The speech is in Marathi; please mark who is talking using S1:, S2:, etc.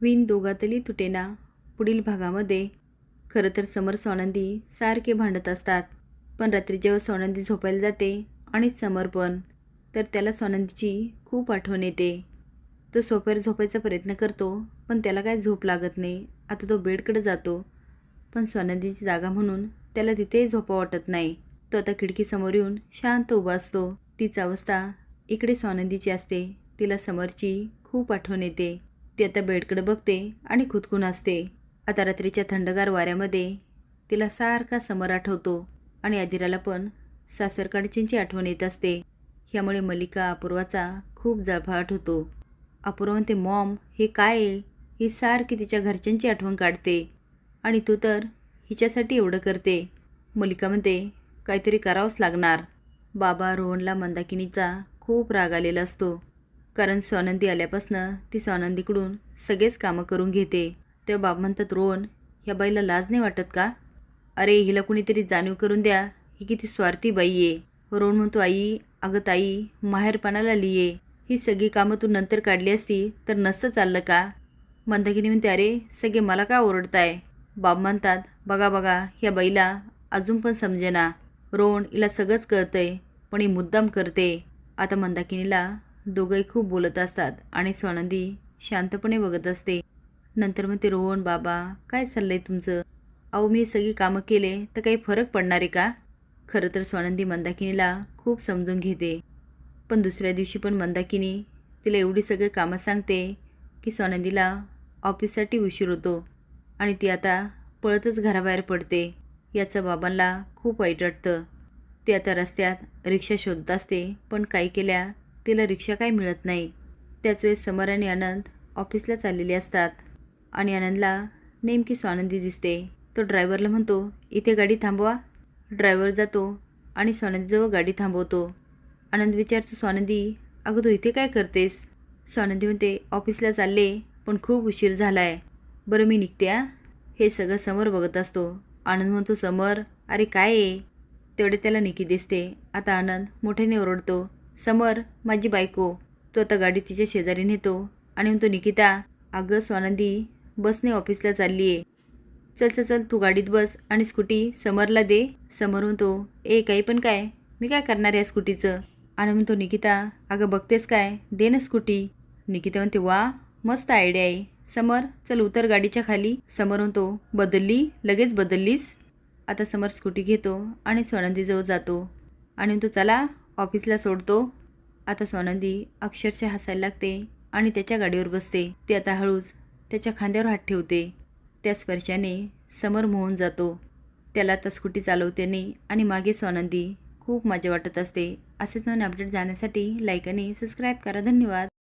S1: विण दोघातली तुटेना पुढील भागामध्ये. खरं तर समर सोनंदी सारखे भांडत असतात. पण रात्री जेव्हा सोनंदी झोपायला जाते आणि समर पण तर त्याला सोनंदीची खूप आठवण येते. तो सोफ्यावर झोपायचा प्रयत्न करतो पण त्याला काय झोप लागत नाही. आता तो बेडकडे जातो. पण सोनंदीची जागा म्हणून त्याला तिथेही झोपा वाटत नाही. तो आता खिडकीसमोर येऊन शांत उभा असतो. तीच अवस्था इकडे सोनंदीची असते. तिला समरची खूप आठवण येते. ती आता बेडकडे बघते आणि खुदकून असते. आता रात्रीच्या थंडगार वाऱ्यामध्ये तिला सारखा समर आठवतो आणि आदिराला पण सासरकडच्यांची आठवण येत असते. ह्यामुळे मल्लिका अपूर्वाचा खूप जळफाट होतो. अपूर्व म्हणते मॉम हे काय आहे? ही सारखी तिच्या घरच्यांची आठवण काढते आणि तू तर हिच्यासाठी एवढं करते. मल्लिका म्हणते काहीतरी करावंच लागणार. बाबा रोहनला मंदाकिनीचा खूप राग आलेला असतो. कारण स्वानंदी आल्यापासनं ती स्वानंदीकडून सगळेच कामं करून घेते. तेव्हा बाप म्हणतात रोहन ह्या बाईला लाज नाही वाटत का? अरे हिला कुणीतरी जाणीव करून द्या. ही किती स्वार्थी बाई आहे. रोहन म्हणतो आई अगं ताई माहेरपणाला लिये ही सगळी कामं तू नंतर काढली असती तर नसतं चाललं का? मंदाकिनी म्हणते अरे सगळे मला का ओरडताय? बाब म्हणतात बघा बघा ह्या बाईला अजून पण समजेना. रोहन हिला सगळंच कळतंय पण ही मुद्दाम करते. आता मंदाकिनीला दोघंही खूप बोलत असतात आणि स्वानंदी शांतपणे बघत असते. नंतर मग ते रोहन बाबा काय चाललं आहे तुमचं? अहो मी सगळी कामं केले तर काही फरक पडणार आहे का? खरं तर स्वानंदी मंदाकिनीला खूप समजून घेते. पण दुसऱ्या दिवशी पण मंदाकिनी तिला एवढी सगळी कामं सांगते की स्वानंदीला ऑफिससाठी उशीर होतो आणि ती आता पळतच घराबाहेर पडते. याचं बाबांना खूप वाईट वाटतं. ती आता रस्त्यात रिक्षा शोधत असते पण काही केल्या तिला रिक्षा काय मिळत नाही. त्याच वेळेस समर आणि आनंद ऑफिसला चाललेले असतात. आणि आनंदला नेमकी स्वानंदी दिसते. तो ड्रायव्हरला म्हणतो इथे गाडी थांबवा. ड्रायव्हर जातो आणि स्वानंदीजवळ गाडी थांबवतो. आनंद विचारतो स्वानंदी अगं तू इथे काय करतेस? स्वानंदी म्हणते ऑफिसला चालले पण खूप उशीर झाला आहे बरं मी निघते आ हे सगळं समोर बघत असतो. आनंद म्हणतो समर अरे काय आहे? तेवढे त्याला निकी दिसते. आता आनंद मोठ्याने ओरडतो. समर माझी बायको. तो आता गाडी तिच्या शेजारी नेतो. आणि म्हणतो निकिता अगं स्वानंदी बसने ऑफिसला चालली आहे चल चल चल तू गाडीत बस आणि स्कूटी समरला दे. समर म्हणतो ए काही पण काय. मी काय करणार आहे स्कूटीचं? आणि म्हणतो निकिता अगं बघतेस काय? दे ना स्कूटी. निकिता म्हणते वा मस्त आयडिया आहे. समर चल उतर गाडीच्या खाली. समर म्हणतो बदलली? लगेच बदललीस? आता समर स्कूटी घेतो आणि स्वानंदीजवळ जातो. आणि म्हणतो चला ऑफिसला सोडतो. आता सोनंदी अक्षरशः हसायला लागते आणि त्याच्या गाडीवर बसते. ती आता हळूच त्याच्या खांद्यावर हात ठेवते. त्या स्पर्शाने समर मोहून जातो. त्याला आता स्कूटी चालवते नाही आणि मागे स्वानंदी खूप मजा वाटत असते. असेच नवीन अपडेट जाण्यासाठी लाईक आणि सबस्क्राईब करा. धन्यवाद.